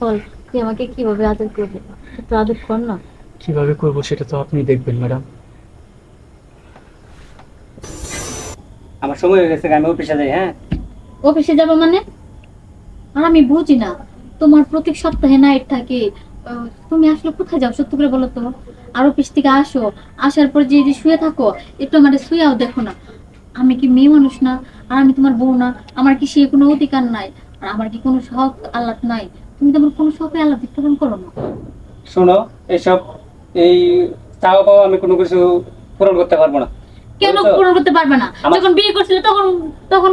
বল তুই আমাকে কীভাবে আদর করবি? একটু আদর কর না। কীভাবে করব সেটা তো আপনি দেখবেন ম্যাডাম। আমার সময় হয়ে গেছে আমি অফিসে যাই হ্যাঁ? অফিসে যাব মানে? আর আমি বুঝি না তোমার প্রত্যেক সপ্তাহে নাইট থাকে। তুমি আসলে কোথায় যাও সত্যি করে বলো তো? আর অফিস থেকে আসো আসার পর যে যে শুয়ে থাকো একটু আমার শুয়েও দেখো না। আমি কি মেয়ে মানুষ না? আর আমি তোমার বউ না? আমার কি সে কোনো অধিকার নাই? আর আমার কি কোনো শখ আল্লাহ নাই? তুমি তো আমার কোনো শখে আল্লাহ পূরণ করো না। শোনো এসব এই চাওয়া পাওয়া আমি কোনো কিছু পূরণ করতে পারব না। কেন পূরণ করতে পারবে না? যখন বিয়ে করছিলে তখন তখন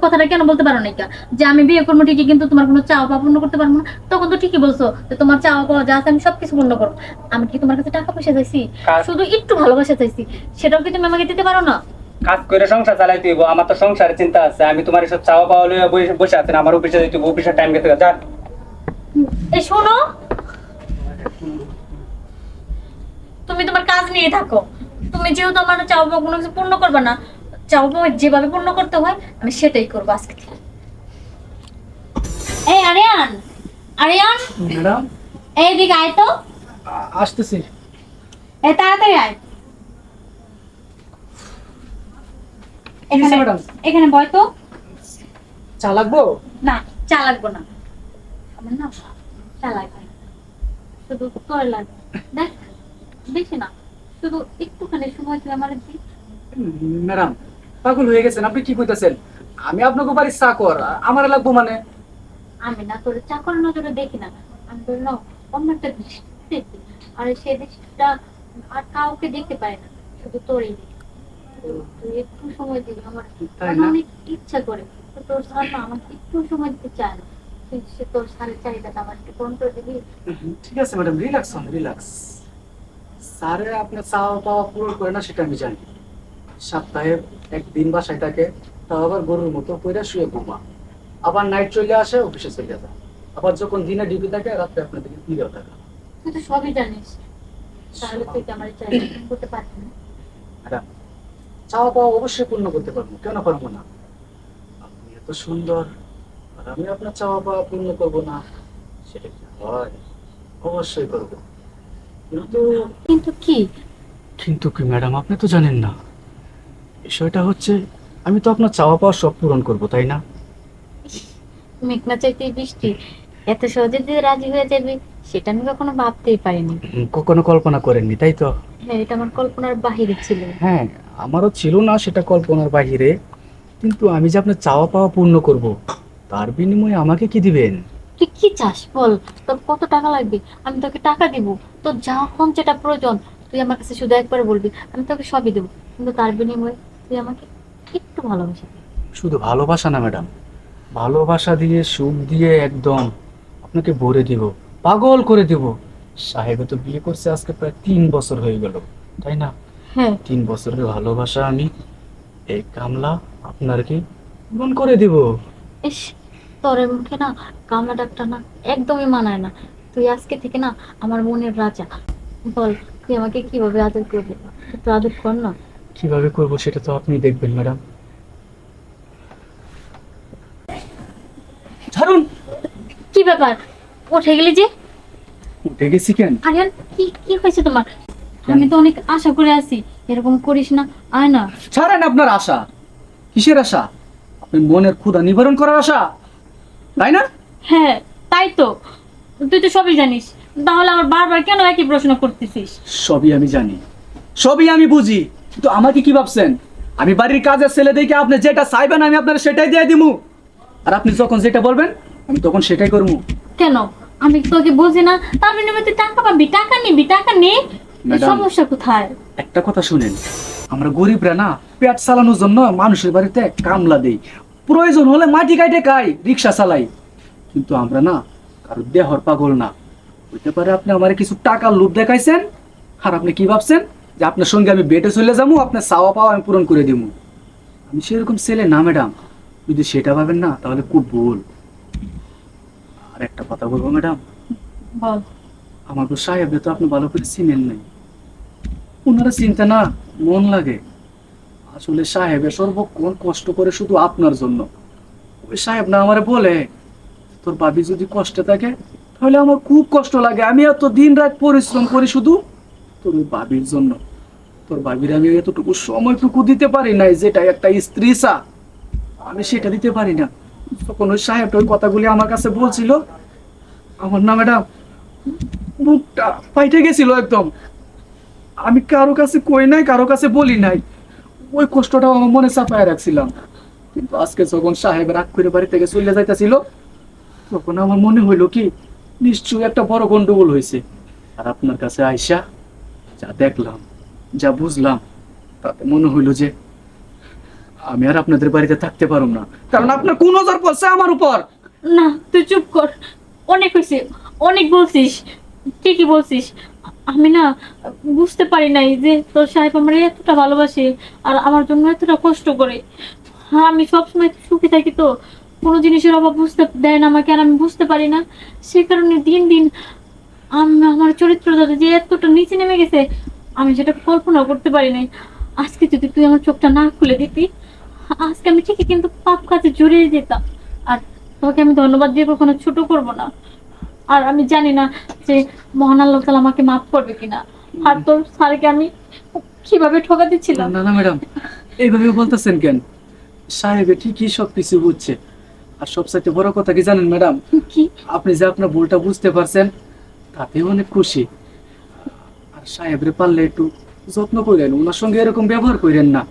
কথাটা কেন বলতে পারো না যে আমি বিয়ে করব ঠিকই কিন্তু তোমার কোনো চাওয়া পাওয়া পূর্ণ করতে পারব না। তখন তো ঠিকই বলছো যে তোমার চাওয়া পাওয়া যা আছে আমি সবকিছু পূর্ণ করব। আমি কি তোমার কাছে টাকা পয়সা চাইছি? শুধু একটু ভালোবাসা চাইছি। সেটাও কি তুমি আমাকে দিতে পারো না? কাজ করে সংসার চালাইতে হইব আমার তো সংসারের চিন্তা আছে। আমি তোমার এসব চাওয়া পাওয়া বসে- আছি আমার অফিসে যাইতে অফিসের টাইম গেছে যা। এই শোনো। তুমি তোমার কাজ নিয়ে থাকো। তুমি যেহেতু আমার চাওয়া কোনো কিছু পূর্ণ করবে না চাওয়া যেভাবে পূর্ণ করতে হয় আমি সেটাই করব আজকে। থেকে এই আরিয়ান আরিয়ান। ম্যাডাম? এইদিকে আয় তো। আসতেছি। এই তাড়াতাড়ি আয়। এখানে? এখানে বয় তো। চা লাগবো? না চা লাগবে না। আমার না শুধু দেখ বেশি না শুধু একটুখানি সময় তুই আমার দিস ম্যাডাম পাগল হয়ে গেছেন আপনি কি কইতাছেন? আমি আপনাকে বাড়ির চাকর আমার লাগবো মানে? আমি না তোর চাকর নজরে দেখি না আমি তোর না অন্য একটা দৃষ্টি দেখি। আর সেই দৃষ্টিটা আর কাউকে দেখতে পারে না শুধু তোরই তুই একটু সময় দিবি আমার। অনেক ইচ্ছা করে তোর না আমাকে একটু সময় দিতে চায় না। সে তোর স্যারের চাহিদাটা আমার একটু পূরণ করে দিবি ঠিক আছে ম্যাডাম রিল্যাক্স হন রিল্যাক্স স্যারে আপনার চাওয়া পাওয়া পূরণ করে না সেটা আমি জানি। সপ্তাহে একদিন বাসায় থাকে তাও আবার গরুর মতো কইরা শুয়ে ঘুমা। আবার নাইট চলে আসে অফিসে চলে যায়। আবার যখন দিনে ডিউটি থাকে রাত্রে আপনাদেরকে ফিরেও থাকে। তুই তো সবই জানিস। তাহলে তুই আমার চাহিদা করতে পারবি না? ম্যাডাম চাওয়া পাওয়া অবশ্যই পূর্ণ করতে পারব কেন পারব না? আপনি এত সুন্দর। আর আমি আপনার চাওয়া পাওয়া পূর্ণ করব না। সেটা কি হয়? অবশ্যই করব। কিন্তু কিন্তু কি? কিন্তু কি ম্যাডাম? আপনি তো জানেন না। বিষয়টা হচ্ছে আমি তো আপনার চাওয়া পাওয়া সব পূরণ করব তাই না? মেঘনা চাইতে বৃষ্টি এত সহজে যে রাজি হয়ে যাবে সেটা আমি কখনো ভাবতেই পারিনি। কখনো কল্পনা করেননি তাই তো? হ্যাঁ এটা আমার কল্পনার বাহিরে ছিল। হ্যাঁ আমারও ছিল না সেটা কল্পনার বাহিরে। কিন্তু আমি যে আপনার চাওয়া পাওয়া পূর্ণ করব তার বিনিময়ে আমাকে কি দিবেন? তুই কি চাস বল? তোর কত টাকা লাগবে? আমি তোকে টাকা দিব। তোর যখন যেটা প্রয়োজন তুই আমার কাছে শুধু একবার বলবি আমি তোকে সবই দেবো। কিন্তু তার বিনিময়ে তুই আমাকে একটু ভালোবাসা। শুধু ভালোবাসা না ম্যাডাম। ভালোবাসা দিয়ে সুখ দিয়ে একদম আপনাকে ভরে দিব পাগল করে দিব। সাহেবে তো বিয়ে করছে আজকে প্রায় তিন বছর হয়ে গেল তাই না? হ্যাঁ। তিন বছরের ভালোবাসা আমি এই কামলা আপনার কি পূরণ করে দিব। ইস তোর মুখে না কামলা ডাক্তার না একদমই মানায় না। তুই আজকে থেকে না আমার মনের রাজা। বল তুই আমাকে কীভাবে আদর করবি? একটু আদর কর না। কীভাবে করব সেটা তো আপনি দেখবেন ম্যাডাম। ছাড়ুন! কি ব্যাপার? উঠে গেলি যে? উঠে গেছি কেন? আরিয়ান কি কি হয়েছে তোমার? আমি তো অনেক আশা করে আছি। এরকম করিস না আয় না। ছাড়েন আপনার আশা। কিসের আশা? মনের ক্ষুধা নিবারণ করার আশা? তাই না? হ্যাঁ তাই তো। তুই তো সবই জানিস। তাহলে আমার বারবার কেন একই প্রশ্ন করতেছিস? সবই আমি জানি। সবই আমি বুঝি। কিন্তু আমাকে কি ভাবছেন? আমি বাড়ির কাজের ছেলে দেখে আপনি যেটা চাইবেন আমি আপনার সেটাই দিয়ে দিমু। আর আপনি যখন যেটা বলবেন আমি তখন সেটাই করব কেন? আমি তোকে বলছি না? তার বিনিময়ে তুই টাকা পাবি? টাকা নিবি? টাকা নে। সমস্যা কোথায়? একটা কথা শুনেন। আমরা গরিবরা না পেট চালানোর জন্য মানুষের বাড়িতে কামলা দেই। প্রয়োজন হলে মাটি কাটে খাই রিক্সা চালাই। কিন্তু আমরা না কারও দেহর পাগল না। হইতে পারে আপনি আমার কিছু টাকার লোভ দেখাইছেন আর আপনি কি ভাবছেন? যে আপনার সঙ্গে আমি বেটে চলে যাব আপনার চাওয়া পাওয়া আমি পূরণ করে দিব। আমি সেরকম ছেলে না ম্যাডাম। যদি সেটা ভাবেন না তাহলে খুব ভুল। আর একটা কথা বলব ম্যাডাম। বল। আমার তো সাহেবরে তো আপনি ভালো করে চিনেন নাই। ওনারা চিন্তা না মন লাগে। আসলে সাহেবের সর্বক্ষণ কষ্ট করে শুধু আপনার জন্য। ওই সাহেব না আমারে বলে, তোর বাবি যদি কষ্টে থাকে, তাহলে আমার খুব কষ্ট লাগে। আমি এত দিন রাত পরিশ্রম করি শুধু তোর ওই বাবির জন্য। তোর বাবির আমি এতটুকু সময়টুকু দিতে পারি নাই, যেটা একটা স্ত্রী চা। আমি সেটা দিতে পারি না। তখন ওই সাহেব ওই কথাগুলি আমার কাছে বলছিল। আমার না ম্যাডাম বুকটা ফাইটে গেছিল একদম। আমি কারও কাছে কই নাই, কারও কাছে বলি নাই। ওই কষ্টটাও আমার মনে চাপায় রাখছিলাম। কিন্তু আজকে যখন সাহেব রাগ করে বাড়ি থেকে চলে যাইতেছিল, তখন আমার মনে হইল কি, নিশ্চয়ই একটা বড় গন্ডগোল হয়েছে আর আপনার কাছে আইসা যা দেখলাম, যা বুঝলাম, তাতে মনে হইল যে আমি আর আপনাদের বাড়িতে থাকতে পারুম না। কারণ আপনার কোন নজর পড়ছে আমার উপর? না, তুই চুপ কর। অনেক হয়েছে অনেক বলছিস, ঠিকই বলছিস। আমি না বুঝতে পারি নাই যে তোর সাহেব আমার এতটা ভালোবাসে আর আমার জন্য এতটা কষ্ট করে। হ্যাঁ আমি সবসময় সুখে থাকি তো। কোনো জিনিসের অভাব বুঝতে দেয় না আমাকে আর আমি বুঝতে পারি না। সে কারণে দিন দিন আমি আমার চরিত্রটা যে এতটা নিচে নেমে গেছে, আমি সেটা কল্পনা করতে পারি নাই। আজকে যদি তুই আমার চোখটা না খুলে দিতি, আজকে আমি ঠিকই কিন্তু পাপ কাজে জড়িয়ে যেতাম। আর তোকে আমি ধন্যবাদ দিয়ে কখনো ছোট করব না। আর আমি জানি না যে মহান আল্লাহ তাআলা আমাকে মাফ করবে কিনা? আর তোর স্যারকে আমি কীভাবে ঠকা দিচ্ছিলাম? না না ম্যাডাম এইভাবে বলতেছেন কেন? সাহেবে ঠিকই সব কিছু বুঝছে। আর সবচাইতে বড় কথা কি জানেন ম্যাডাম? কি? আপনি যে আপনার ভুলটা বুঝতে পারছেন তাতে অনেক খুশি। আর সাহেবরে পারলে একটু যত্ন করেন ওনার সঙ্গে এরকম ব্যবহার করেন না।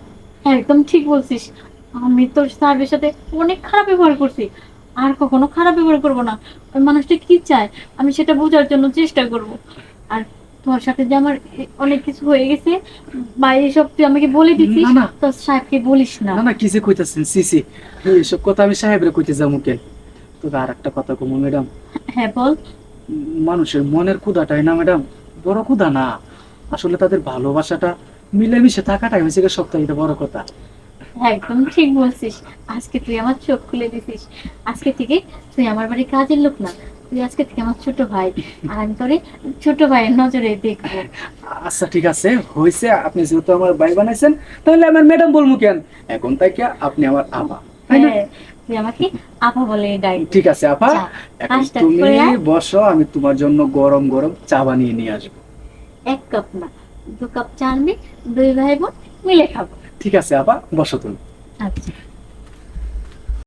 একদম ঠিক বলছিস। আমি তোর সাহেবের সাথে অনেক খারাপ ব্যবহার করছি। আর কখনো খারাপ ব্যবহার করব না। ওই মানুষটা কি চায়? আমি সেটা বোঝার জন্য চেষ্টা করব। আর তোর সাথে যে আমার অনেক কিছু হয়ে গেছে বা এইসব তুই আমাকে বলে দিছিস না। সাহেবকে বলিস না। না না কি যে কইতাছেন? সিসি এইসব কথা আমি সাহেবরে কইতে যাব কেন তবে আর একটা কথা কমু ম্যাডাম। হ্যাঁ বল। মানুষের মনের ক্ষুদাটাই না ম্যাডাম। বড় ক্ষুদা না। আসলে তাদের ভালোবাসাটা মিলেমিশে থাকাটাই হয়েছে সবথেকে বড় কথা। একদম ঠিক বলছিস। আজকে তুই আমার চোখ খুলে দিছিস। আজকে থেকে তুই আমার বাড়ির কাজের লোক না। তুই আজকে থেকে আমার ছোট ভাই। আর আমি তোরে ছোট ভাইয়ের নজরে দেখব। আচ্ছা ঠিক আছে। হয়েছে আপনি যেহেতু আমার ভাই বানাইছেন তাহলে আমার ম্যাডাম বলব কেন? এখন থেকে আপনি আমার আপা তাই না? হ্যাঁ তুই আমাকে আপা বলে ডাক ঠিক আছে আপা। এখন কাজটা তুমি করে আয়। বসো আমি তোমার জন্য গরম গরম চা বানিয়ে নিয়ে আসব। এক কাপ না দু কাপ চা আনবি দুই ভাই বোন মিলে খাব। ঠিক আছে আপা। বসো তুমি। আচ্ছা।